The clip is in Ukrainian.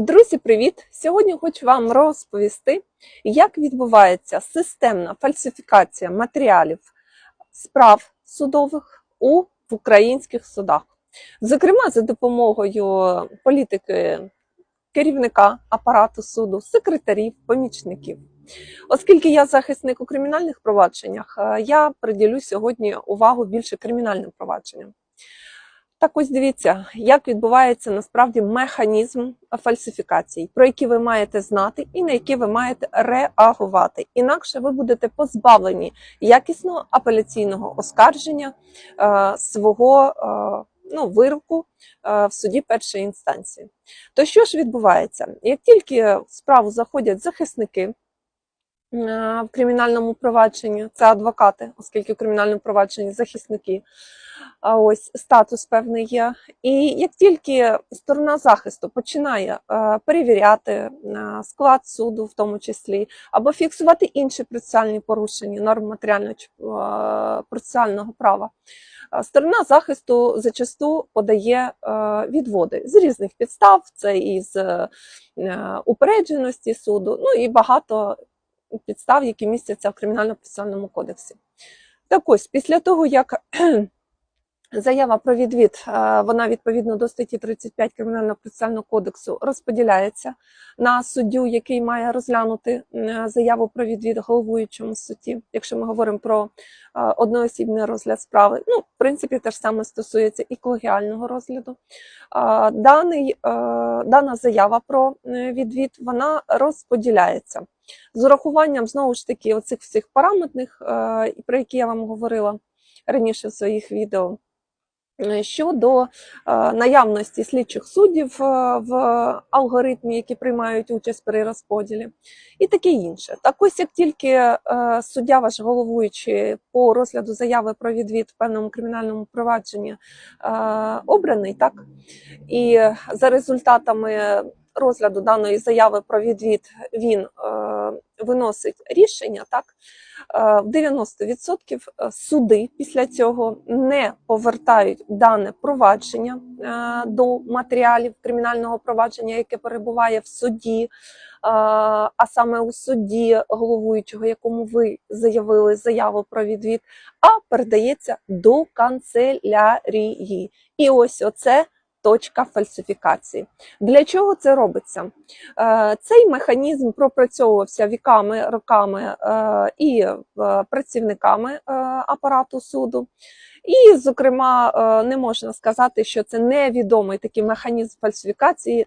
Друзі, привіт! Сьогодні хочу вам розповісти, як відбувається системна фальсифікація матеріалів справ судових у українських судах. Зокрема, за допомогою політики керівника апарату суду, секретарів, помічників. Оскільки я захисник у кримінальних провадженнях, е, я приділю сьогодні увагу більше кримінальним провадженням. Так ось дивіться, як відбувається насправді механізм фальсифікацій, про які ви маєте знати і на які ви маєте реагувати. Інакше ви будете позбавлені якісного апеляційного оскарження е, свого е, ну, вироку е, в суді першої інстанції. То що ж відбувається? Як тільки в справу заходять захисники, е, в кримінальному провадженні, це адвокати, оскільки в кримінальному провадженні захисники, ось статус певний є. І як тільки сторона захисту починає е, перевіряти е, склад суду, в тому числі, або фіксувати інші процесуальні порушення норм матеріального чи е, процесуального права, сторона захисту зачасту подає відводи з різних підстав, це із упередженості суду, ну і багато підстав, які містяться в кримінально-процесуальному кодексі. Так ось, після того, як Заява про відвід, е, вона відповідно до статті 35 Кримінального процесуального кодексу розподіляється на суддю, який має розглянути е, заяву про відвід головуючому суді, якщо ми говоримо про е, одноосібний розгляд справи. Ну, в принципі, те ж саме стосується і колегіального розгляду. Даний, дана заява про відвід вона розподіляється з урахуванням знову ж таки оцих всіх параметрних, про які я вам говорила раніше в своїх відео. Щодо е, наявності слідчих суддів е, в алгоритмі, які приймають участь при розподілі, і таке інше. Так ось як тільки е, суддя, ваш головуючий по розгляду заяви про відвід в певному кримінальному провадженні обраний, так і за результатами розгляду даної заяви про відвід він виносить рішення, так в 90% суди після цього не повертають дане провадження до матеріалів кримінального провадження, яке перебуває в суді, а саме у суді головуючого, якому ви заявили заяву про відвід, а передається до канцелярії. І ось оце точка фальсифікації. Для чого це робиться? Е, цей механізм пропрацьовувався віками, роками е, і е, працівниками апарату суду. І, зокрема, не можна сказати, що це невідомий такий механізм фальсифікації.